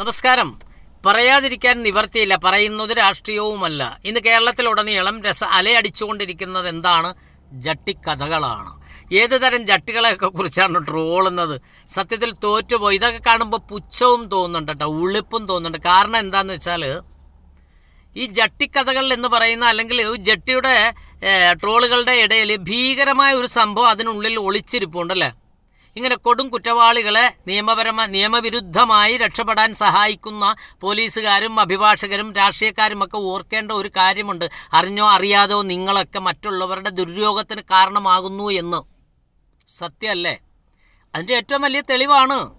നമസ്കാരം. പറയാതിരിക്കാൻ നിവർത്തിയില്ല പറയുന്നത് രാഷ്ട്രീയവുമല്ല. ഇന്ന് കേരളത്തിലുടനീളം രസ അലയടിച്ചുകൊണ്ടിരിക്കുന്നത് എന്താണ്? ജട്ടിക്കഥകളാണ്. ഏത് തരം ജട്ടികളെയൊക്കെ കുറിച്ചാണ് ട്രോളുന്നത്? സത്യത്തിൽ തോറ്റുപോയി. ഇതൊക്കെ കാണുമ്പോൾ പുച്ഛവും തോന്നുന്നുണ്ട് കേട്ടോ ഉളിപ്പും തോന്നുന്നുണ്ട്. കാരണം എന്താന്ന് വെച്ചാൽ ഈ ജട്ടിക്കഥകൾ എന്ന് പറയുന്ന അല്ലെങ്കിൽ ജട്ടിയുടെ ട്രോളുകളുടെ ഇടയിൽ ഭീകരമായ ഒരു സംഭവം അതിനുള്ളിൽ ഒളിച്ചിരിപ്പുണ്ടല്ലേ ഇങ്ങനെ കൊടും കുറ്റവാളികളെ നിയമപരമ നിയമവിരുദ്ധമായി രക്ഷപ്പെടാൻ സഹായിക്കുന്ന പോലീസുകാരും അഭിഭാഷകരും രാഷ്ട്രീയക്കാരും ഒക്കെ ഓർക്കേണ്ട ഒരു കാര്യമുണ്ട്. അറിഞ്ഞോ അറിയാതോ നിങ്ങളൊക്കെ മറ്റുള്ളവരുടെ ദുര്യോഗത്തിന് കാരണമാകുന്നു എന്ന്. സത്യമല്ലേ? അതിന്റെ ഏറ്റവും വലിയ തെളിവാണ്.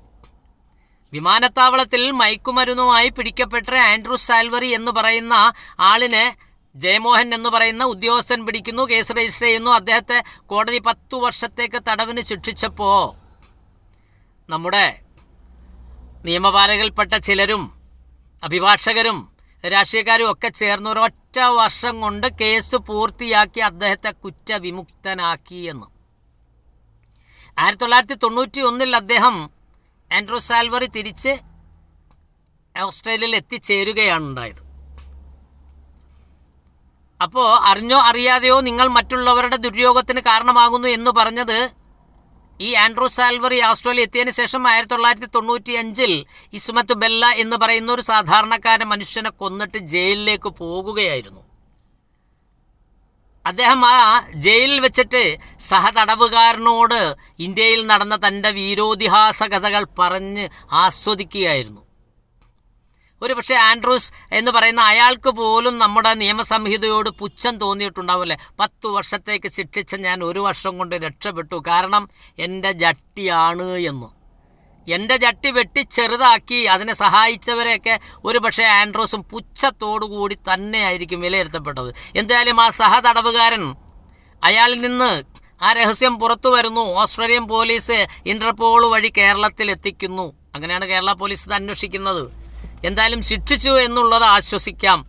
വിമാനത്താവളത്തിൽ മയക്കുമരുന്നുമായി പിടിക്കപ്പെട്ട ആൻഡ്രൂ സാൽവറി എന്ന് പറയുന്ന ആളിനെ ജയമോഹൻ എന്ന് പറയുന്ന ഉദ്യോഗസ്ഥൻ പിടിക്കുന്നു കേസ് രജിസ്റ്റർ ചെയ്യുന്നു. അദ്ദേഹത്തെ കോടതി പത്തു വർഷത്തേക്ക് തടവിന് ശിക്ഷിച്ചപ്പോൾ നമ്മുടെ നിയമപാലകൽപ്പെട്ട ചിലരും അഭിഭാഷകരും രാഷ്ട്രീയക്കാരും ഒക്കെ ചേർന്ന് ഒരൊറ്റ വർഷം കൊണ്ട് കേസ് പൂർത്തിയാക്കി അദ്ദേഹത്തെ കുറ്റവിമുക്തനാക്കി എന്ന്. ആയിരത്തി തൊള്ളായിരത്തി തൊണ്ണൂറ്റി ഒന്നിൽ അദ്ദേഹം ആൻഡ്രോ സാൽവറി തിരിച്ച് ഓസ്ട്രേലിയയിൽ എത്തിച്ചേരുകയാണ് ഉണ്ടായത്. അപ്പോൾ അറിഞ്ഞോ അറിയാതെയോ നിങ്ങൾ മറ്റുള്ളവരുടെ ദുര്യോഗത്തിന് കാരണമാകുന്നു എന്ന് പറഞ്ഞത് ഈ ആൻഡ്രൂ സാൽവറി ഓസ്ട്രേലിയ എത്തിയതിനു ശേഷം ആയിരത്തി തൊള്ളായിരത്തി തൊണ്ണൂറ്റി അഞ്ചിൽ ഇസ്മത്ത് ബെല്ല എന്ന് പറയുന്ന ഒരു സാധാരണക്കാരൻ മനുഷ്യനെ കൊന്നിട്ട് ജയിലിലേക്ക് പോകുകയായിരുന്നു. അദ്ദേഹം ആ ജയിലിൽ വെച്ചിട്ട് സഹതടവുകാരനോട് ഇന്ത്യയിൽ നടന്ന തന്റെ വീരോതിഹാസ കഥകൾ പറഞ്ഞ് ആസ്വദിക്കുകയായിരുന്നു. ഒരു പക്ഷേ ആൻഡ്രൂസ് എന്ന് പറയുന്ന അയാൾക്ക് പോലും നമ്മുടെ നിയമസംഹിതയോട് പുച്ഛം തോന്നിയിട്ടുണ്ടാവില്ലേ? പത്തു വർഷത്തേക്ക് ശിക്ഷിച്ച ഞാൻ ഒരു വർഷം കൊണ്ട് രക്ഷപ്പെട്ടു. കാരണം എന്റെ ജട്ടിയാണ് എന്ന്. എന്റെ ജട്ടി വെട്ടി ചെറുതാക്കി അതിനെ സഹായിച്ചവരെയൊക്കെ ഒരു പക്ഷേ ആൻഡ്രോസും പുച്ഛത്തോടുകൂടി തന്നെയായിരിക്കും വിലയിരുത്തപ്പെട്ടത്. എന്തായാലും ആ സഹതടവുകാരൻ അയാളിൽ നിന്ന് ആ രഹസ്യം പുറത്തു വരുന്നു. ഓസ്ട്രേലിയൻ പോലീസ് ഇന്റർപോൾ വഴി കേരളത്തിൽ എത്തിക്കുന്നു. അങ്ങനെയാണ് കേരള പോലീസ് ഇത് അന്വേഷിക്കുന്നത്. എന്തായാലും ശിക്ഷിച്ചു എന്നുള്ളത് ആശ്വസിക്കാം.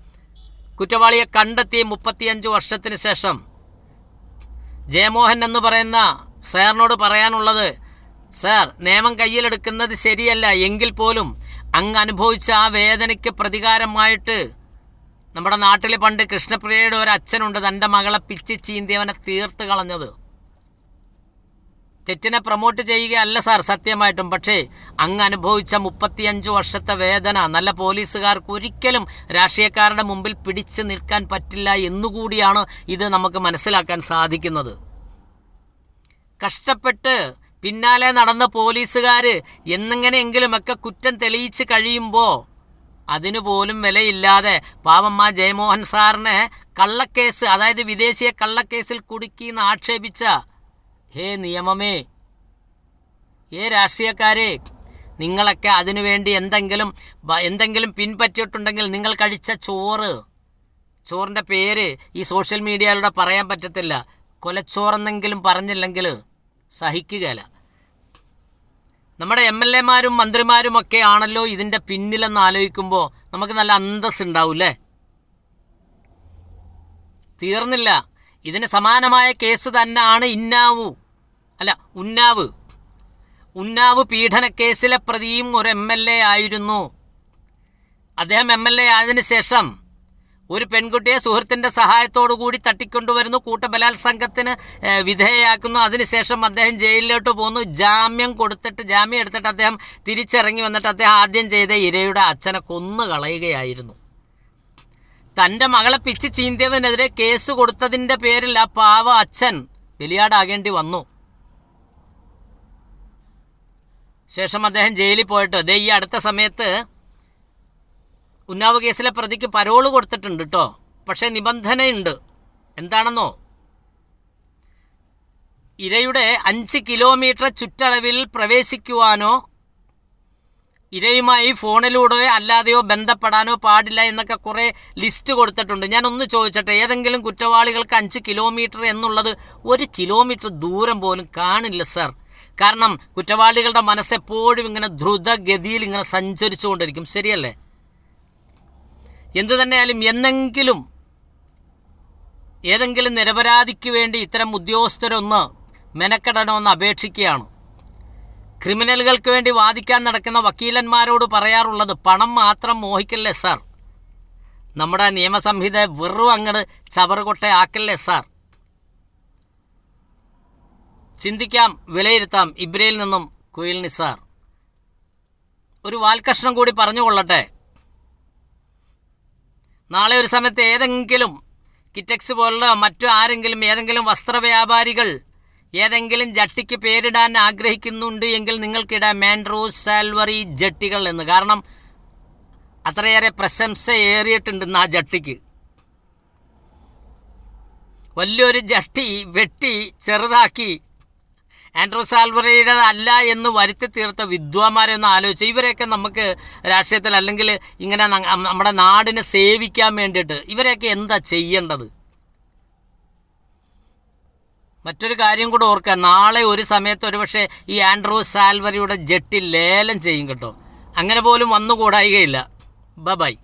കുറ്റവാളിയെ കണ്ടെത്തി മുപ്പത്തിയഞ്ച് വർഷത്തിന് ശേഷം ജയമോഹൻ എന്ന് പറയുന്ന സാറിനോട് പറയാനുള്ളത് സാർ നിയമം കയ്യിലെടുക്കുന്നത് ശരിയല്ല. എങ്കിൽ പോലും അങ്ങ് അനുഭവിച്ച ആ വേദനയ്ക്ക് പ്രതികാരമായിട്ട് നമ്മുടെ നാട്ടിൽ പണ്ട് കൃഷ്ണപ്രിയയുടെ ഒരു അച്ഛനുണ്ട് തന്റെ മകളെ പിച്ചി ചീന്തിയവനെ തീർത്ത് കളഞ്ഞത്. തെറ്റിനെ പ്രൊമോട്ട് ചെയ്യുകയല്ല സാർ സത്യമായിട്ടും. പക്ഷേ അങ്ങ് അനുഭവിച്ച മുപ്പത്തിയഞ്ച് വർഷത്തെ വേദന നല്ല പോലീസുകാർക്ക് ഒരിക്കലും രാഷ്ട്രീയക്കാരുടെ മുമ്പിൽ പിടിച്ചു നിൽക്കാൻ പറ്റില്ല എന്നുകൂടിയാണ് ഇത് നമുക്ക് മനസ്സിലാക്കാൻ സാധിക്കുന്നത്. കഷ്ടപ്പെട്ട് പിന്നാലെ നടന്ന പോലീസുകാർ എന്നെങ്ങനെയെങ്കിലുമൊക്കെ കുറ്റം തെളിയിച്ച് കഴിയുമ്പോൾ അതിനു പോലും വിലയില്ലാതെ പാവമ്മ ജയമോഹൻ സാറിനെ കള്ളക്കേസ് അതായത് വിദേശീയ കള്ളക്കേസിൽ കുടുക്കിയെന്ന് ആക്ഷേപിച്ച ഹേ നിയമമേ. ഏ രാഷ്ട്രീയക്കാരെ നിങ്ങളൊക്കെ അതിനുവേണ്ടി എന്തെങ്കിലും എന്തെങ്കിലും പിൻപറ്റിയിട്ടുണ്ടെങ്കിൽ നിങ്ങൾ കഴിച്ച ചോറ്. ചോറിന്റെ പേര് ഈ സോഷ്യൽ മീഡിയയിലൂടെ പറയാൻ പറ്റത്തില്ല. കൊലച്ചോറെന്നെങ്കിലും പറഞ്ഞില്ലെങ്കിൽ സഹിക്കുകയില്ല. നമ്മുടെ എം എൽ എമാരും മന്ത്രിമാരും ഒക്കെ ആണല്ലോ ഇതിന്റെ പിന്നിലെന്ന് ആലോചിക്കുമ്പോൾ നമുക്ക് നല്ല അന്തസ് ഉണ്ടാവൂല്ലേ തീർന്നില്ല. ഇതിന് സമാനമായ കേസ് തന്നെയാണ് ഇന്നാവു. അല്ല ഉന്നാവ്. ഉന്നാവ് പീഡനക്കേസിലെ പ്രതിയും ഒരു എം എൽ എ ആയിരുന്നു. അദ്ദേഹം എം എൽ എ ആയതിനു ശേഷം ഒരു പെൺകുട്ടിയെ സുഹൃത്തിന്റെ സഹായത്തോടു കൂടി തട്ടിക്കൊണ്ടുവരുന്നു കൂട്ടബലാത്സംഗത്തിന് വിധേയയാക്കുന്നു. അതിനുശേഷം അദ്ദേഹം ജയിലിലോട്ട് പോകുന്നു ജാമ്യം കൊടുത്തിട്ട് ജാമ്യം എടുത്തിട്ട് അദ്ദേഹം തിരിച്ചിറങ്ങി വന്നിട്ട് അദ്ദേഹം ആദ്യം ചെയ്ത ഇരയുടെ അച്ഛനെ കൊന്നു കളയുകയായിരുന്നു. തന്റെ മകളെ പിച്ച് ചീന്തിയവനെതിരെ കേസ് കൊടുത്തതിന്റെ പേരിൽ ആ പാവ അച്ഛൻ ബലിയാടാകേണ്ടി വന്നു. ശേഷം അദ്ദേഹം ജയിലിൽ പോയിട്ട് ദേ ഈ അടുത്ത സമയത്ത് ഉന്നാവ് കേസിലെ പ്രതിക്ക് പരോൾ കൊടുത്തിട്ടുണ്ട് കേട്ടോ പക്ഷേ നിബന്ധനയുണ്ട്. എന്താണെന്നോ? ഇരയുടെ അഞ്ച് കിലോമീറ്റർ ചുറ്റളവിൽ പ്രവേശിക്കുവാനോ ഇരയുമായി ഫോണിലൂടെയോ അല്ലാതെയോ ബന്ധപ്പെടാനോ പാടില്ല എന്നൊക്കെ കുറേ ലിസ്റ്റ് കൊടുത്തിട്ടുണ്ട്. ഞാൻ ഒന്ന് ചോദിച്ചട്ടെ ഏതെങ്കിലും കുറ്റവാളികൾക്ക് അഞ്ച് കിലോമീറ്റർ എന്നുള്ളത് ഒരു കിലോമീറ്റർ ദൂരം പോലും കാണില്ല സർ. കാരണം കുറ്റവാളികളുടെ മനസ്സെപ്പോഴും ഇങ്ങനെ ദ്രുതഗതിയിൽ ഇങ്ങനെ സഞ്ചരിച്ചുകൊണ്ടിരിക്കും. ശരിയല്ലേ? എന്തു തന്നെയായാലും എന്നെങ്കിലും ഏതെങ്കിലും നിരപരാധിക്ക് വേണ്ടി ഇത്തരം ഉദ്യോഗസ്ഥരൊന്ന് മെനക്കെടണമെന്ന് അപേക്ഷിക്കുകയാണ്. ക്രിമിനലുകൾക്ക് വേണ്ടി വാദിക്കാൻ നടക്കുന്ന വക്കീലന്മാരോട് പറയാറുള്ളത് പണം മാത്രം മോഹിക്കല്ലേ സാർ? നമ്മുടെ നിയമസംഹിത വെറും അങ്ങട് ചവറുകൊട്ട ആക്കല്ലേ സാർ? ചിന്തിക്കാം വിലയിരുത്താം. ഇബ്രയിൽ നിന്നും കുയിൽ നിസാർ. ഒരു വാൽക്കഷ്ണം കൂടി പറഞ്ഞുകൊള്ളട്ടെ. നാളെ ഒരു സമയത്ത് ഏതെങ്കിലും കിറ്റക്സ് പോലുള്ള മറ്റു ആരെങ്കിലും ഏതെങ്കിലും വസ്ത്രവ്യാപാരികൾ ഏതെങ്കിലും ജട്ടിക്ക് പേരിടാൻ ആഗ്രഹിക്കുന്നുണ്ട് എങ്കിൽ നിങ്ങൾക്കിടാം മാൻഡ്രോസ് സാൽവറി ജട്ടികൾ എന്ന്. കാരണം അത്രയേറെ പ്രശംസ ഏറിയിട്ടുണ്ട് ആ ജട്ടിക്ക്. വലിയൊരു ജട്ടി വെട്ടി ചെറുതാക്കി ആൻഡ്രൂ സാൽവറയുടെ അല്ല എന്ന് വരുത്തി തീർത്ത വിദ്വാന്മാരെ ഒന്ന് ആലോചിച്ച് ഇവരെയൊക്കെ നമുക്ക് രാഷ്ട്രീയത്തിൽ അല്ലെങ്കിൽ ഇങ്ങനെ നമ്മുടെ നാടിനെ സേവിക്കാൻ വേണ്ടിയിട്ട് ഇവരെയൊക്കെ എന്താ ചെയ്യേണ്ടത്? മറ്റൊരു കാര്യം കൂടെ ഓർക്കുക. നാളെ ഒരു സമയത്ത് ഒരുപക്ഷെ ഈ ആൻഡ്രൂ സാൽവറിയുടെ ജെട്ടി ലേലം ചെയ്യും കേട്ടോ. അങ്ങനെ പോലും വന്നുകൂടായികയില്ല. ബ ബൈ